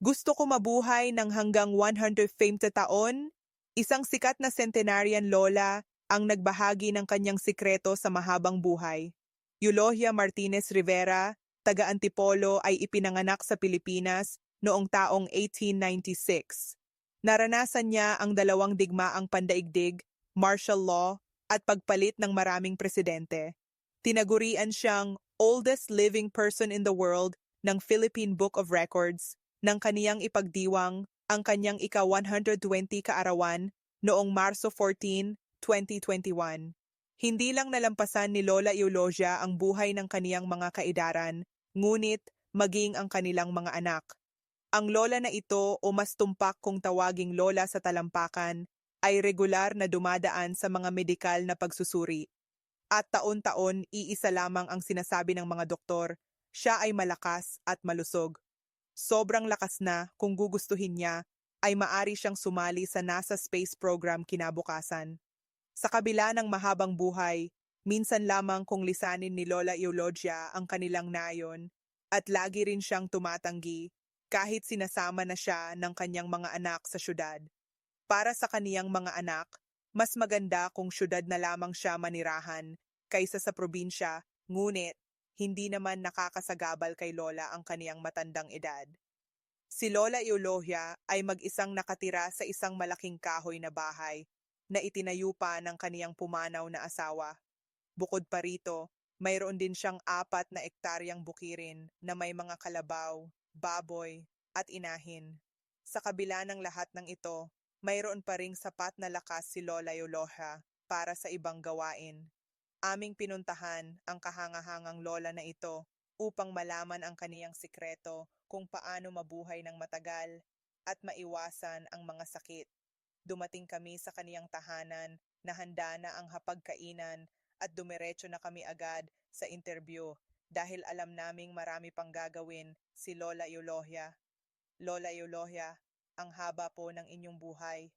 Gusto ko mabuhay ng hanggang 150 taon. Isang sikat na centenarian lola ang nagbahagi ng kanyang sikreto sa mahabang buhay. Eulogia Martinez Rivera, taga Antipolo ay ipinanganak sa Pilipinas noong taong 1896. Naranasan niya ang dalawang digmaang pandaigdig, martial law, at pagpalit ng maraming presidente. Tinagurian siyang oldest living person in the world ng Philippine Book of Records nang kaniyang ipagdiwang ang kanyang ika-120 kaarawan noong Marso 14, 2021. Hindi lang nalampasan ni Lola Eulogia ang buhay ng kaniyang mga kaidaran, ngunit maging ang kanilang mga anak. Ang lola na ito o mas tumpak kung tawaging lola sa talampakan ay regular na dumadaan sa mga medikal na pagsusuri. At taon-taon iisa lamang ang sinasabi ng mga doktor, siya ay malakas at malusog. Sobrang lakas na kung gugustuhin niya ay maari siyang sumali sa NASA Space Program kinabukasan. Sa kabila ng mahabang buhay, minsan lamang kung lisanin ni Lola Eulogia ang kanilang nayon at lagi rin siyang tumatanggi kahit sinasama na siya ng kanyang mga anak sa syudad. Para sa kaniyang mga anak, mas maganda kung syudad na lamang siya manirahan kaysa sa probinsya, ngunit hindi naman nakakasagabal kay Lola ang kaniyang matandang edad. Si Lola Eulogia ay mag-isang nakatira sa isang malaking kahoy na bahay na itinayo pa ng kaniyang pumanaw na asawa. Bukod pa rito, mayroon din siyang apat na ektaryang bukirin na may mga kalabaw, baboy, at inahin. Sa kabila ng lahat ng ito, mayroon pa ring sapat na lakas si Lola Eulogia para sa ibang gawain. Aming pinuntahan ang kahangahangang lola na ito upang malaman ang kaniyang sikreto kung paano mabuhay ng matagal at maiwasan ang mga sakit. Dumating kami sa kaniyang tahanan na handa na ang hapagkainan at dumiretso na kami agad sa interview dahil alam naming marami pang gagawin si Lola Eulogia. Lola Eulogia, ang haba po ng inyong buhay.